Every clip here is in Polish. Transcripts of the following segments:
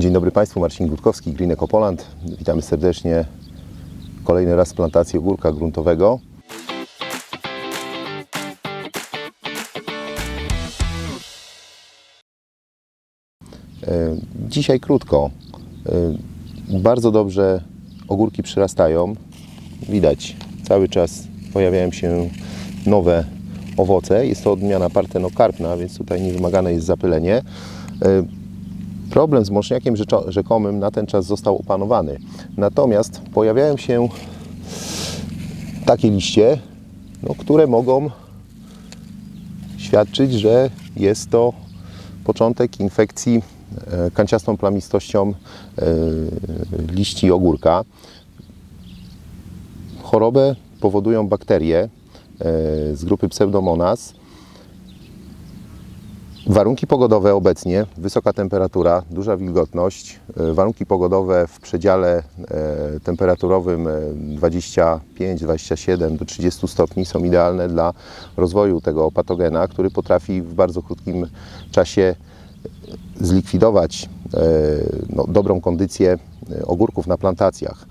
Dzień dobry Państwu, Marcin Gutkowski, Green Eco Poland. Witamy serdecznie kolejny raz z plantacji ogórka gruntowego. E, Dzisiaj krótko. E, Bardzo dobrze ogórki przyrastają. Widać, cały czas pojawiają się nowe owoce. Jest to odmiana partenokarpna, więc tutaj nie wymagane jest zapylenie. Problem z moczniakiem rzeczo- rzekomym na ten czas został opanowany. Natomiast pojawiają się takie liście, no, które mogą świadczyć, że jest to początek infekcji e, kanciastą plamistością e, liści ogórka. Chorobę powodują bakterie e, z grupy Pseudomonas. Warunki pogodowe obecnie, wysoka temperatura, duża wilgotność, e, warunki pogodowe w przedziale e, temperaturowym e, 25-27 do 30 stopni są idealne dla rozwoju tego patogena, który potrafi w bardzo krótkim czasie zlikwidować no, dobrą kondycję ogórków na plantacjach.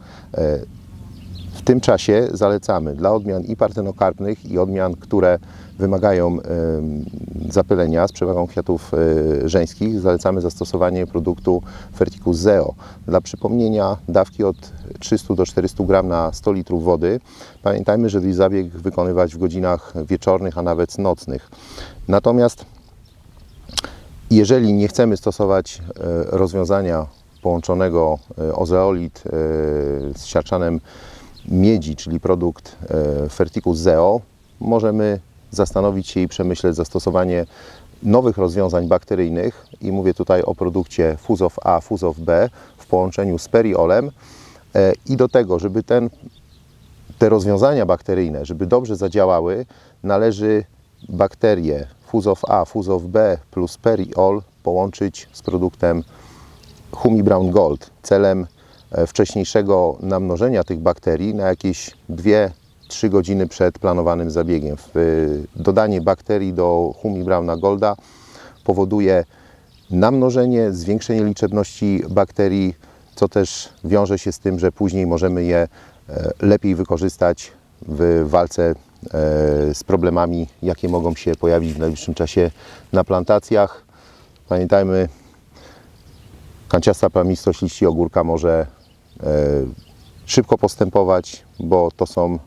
Tym czasie zalecamy dla odmian i partenokarpnych, i odmian, które wymagają zapylenia z przewagą kwiatów e, żeńskich, zalecamy zastosowanie produktu Ferticus Zeo. Dla przypomnienia dawki od 300 do 400 gram na 100 litrów wody. Pamiętajmy, żeby zabieg wykonywać w godzinach wieczornych, a nawet nocnych. Natomiast jeżeli nie chcemy stosować e, rozwiązania połączonego e, ozeolit z siarczanem miedzi, czyli produkt e, Ferticus Zeo, możemy zastanowić się i przemyśleć zastosowanie nowych rozwiązań bakteryjnych. I mówię tutaj o produkcie Fuzow A, Fuzow B w połączeniu z periolem. E, i do tego, żeby ten te rozwiązania bakteryjne, żeby dobrze zadziałały, należy bakterie Fuzow A, Fuzow B plus Periol połączyć z produktem Humi Brown Gold celem wcześniejszego namnożenia tych bakterii na jakieś 2-3 godziny przed planowanym zabiegiem. E, Dodanie bakterii do Humi Browna Golda powoduje namnożenie, zwiększenie liczebności bakterii, co też wiąże się z tym, że później możemy je e, lepiej wykorzystać w walce e, z problemami, jakie mogą się pojawić w najbliższym czasie na plantacjach. Pamiętajmy, kanciasta plamistość liści ogórka może e, szybko postępować, bo to są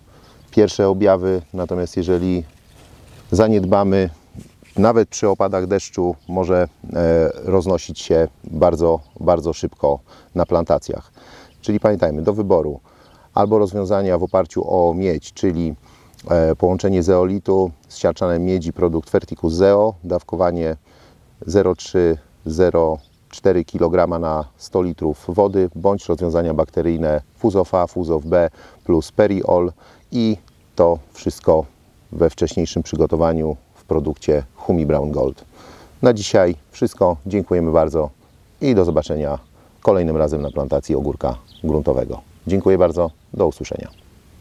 pierwsze objawy, natomiast jeżeli zaniedbamy, nawet przy opadach deszczu może e, roznosić się bardzo, bardzo szybko na plantacjach. Czyli pamiętajmy, do wyboru albo rozwiązania w oparciu o miedź, czyli e, połączenie zeolitu z siarczanem miedzi, produkt Ferticus Zeo, dawkowanie 0,3-0,4 kg na 100 litrów wody, bądź rozwiązania bakteryjne Fuzow A, Fuzow B plus Periol i to wszystko we wcześniejszym przygotowaniu w produkcie Humi Brown Gold. Na dzisiaj wszystko. Dziękujemy bardzo i do zobaczenia kolejnym razem na plantacji ogórka gruntowego. Dziękuję bardzo. Do usłyszenia.